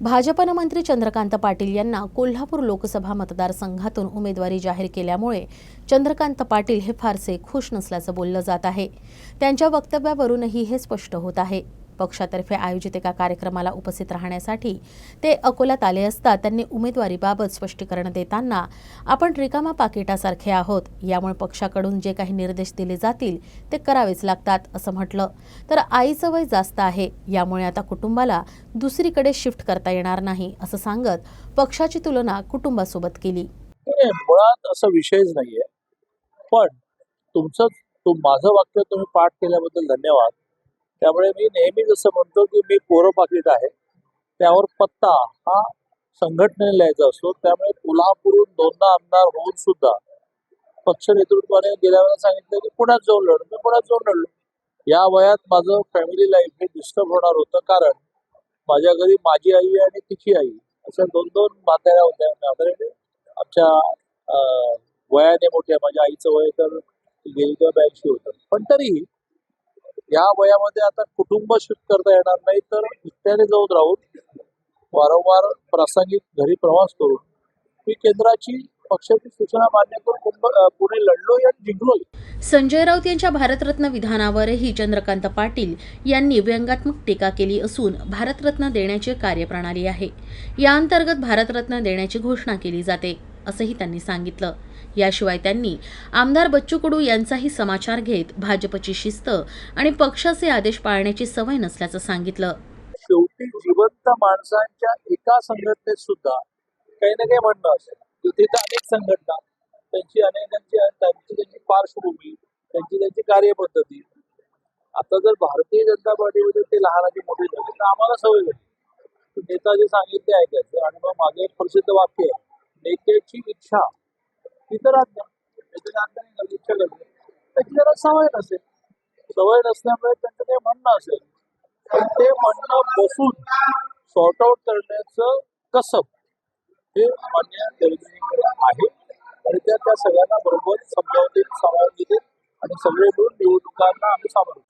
भाजपनं मंत्री चंद्रकांत पाटील यांना कोल्हापूर लोकसभा मतदारसंघातून उमेदवारी जाहीर केल्यामुळे चंद्रकांत पाटील हे फारसे खुश नसल्याचं बोललं जात आहे. त्यांच्या वक्तव्यावरूनही हे स्पष्ट होत आहे. पक्षातर्फे आयोजित एका कार्यक्रमाला उपस्थित राहण्यासाठी ते अकोल्यात आले असता त्यांनी उमेदवारीबाबत स्पष्टीकरण देताना आपण रिकामा पाकिटासारखे आहोत यामुळे पक्षाकडून जे काही निर्देश दिले जातील ते करावेच लागतात असं म्हटलं. तर आईचं वय जास्त आहे यामुळे आता कुटुंबाला दुसरीकडे शिफ्ट करता येणार नाही असं सांगत पक्षाची तुलना कुटुंबासोबत केली. मुळात असा विषयच नाहीये. पण तुमचं माझं वाक्य तुम्ही पाठ केल्याबद्दल धन्यवाद. त्यामुळे मी नेहमी जसं म्हणतो की मी पोरं पाकिट आहे. त्यावर पत्ता हा संघटनेने लिहायचा असतो. त्यामुळे कोल्हापूरून दोनदा आमदार होऊन सुद्धा पक्ष नेतृत्वाने गेल्या वेळेला सांगितलं की पुण्यात जाऊन लढलो मी पुण्यात जाऊन लढलो. या वयात माझं फॅमिली लाईफ हे डिस्टर्ब होणार होतं कारण माझ्या घरी माझी आई आणि तिची आई अशा दोन दोन म्हाताऱ्या होत्या. म्हाताऱ्या आमच्या वयाने मोठ्या. माझ्या आईचं वय तर गेली किंवा ब्याऐंशी होतं. पण तरीही या वयामध्ये आता कुटुंब शिफ्ट करता येणार नाही तर एकट्याने जाऊन राहून वारंवार प्रासंगिक घरी प्रवास करून मी केंद्राची पक्षाची सूचना मान्य करून कुंभ- पुढे लढलोय आणि जिंकलोय. संजय राऊत यांच्या भारतरत्न विधानावरही चंद्रकांत पाटील यांनी व्यंगात्मक टीका केली असून भारतरत्न देण्याची कार्यप्रणाली आहे. या अंतर्गत भारतरत्न देण्याची घोषणा केली जाते. असंही त्यांनी सांगितलं. याशिवाय त्यांनी आमदार बच्चू कडू यांचाही समाचार घेत भाजपची शिस्त आणि पक्षाचे आदेश पाळण्याची सवय नसल्याचं सांगितलं. शेवटी जिवंत माणसांच्या एका संघटनेत सुद्धा काही ना काही म्हणणं असेल. तिथे अनेक संघटना. त्यांची अनेकांची त्यांची त्यांची पार्श्वभूमी त्यांची त्यांची कार्यपद्धती. आता जर भारतीय जनता पार्टीमध्ये ते लहानाचे मोठे झाले तर आम्हाला सवय झाली. नेताजी सांगितले ऐकायचं. आणि मग मागे एक प्रसिद्ध वाक्य आहे. नेत्याची इच्छा. ती आज्ञा इच्छा करते त्याची जरा सवय नसेल. सवय नसल्यामुळे त्यांचं ते म्हणणं असेल. पण ते म्हणणं बसून सॉर्ट आउट करण्याचं कसब हे मान्य देवेंद्रजींकडे आहे. आणि त्या त्या सगळ्यांना बरोबर समजावतील सांभाळून घेतील आणि सगळे मिळून निवडणुकांना आम्ही सामोरे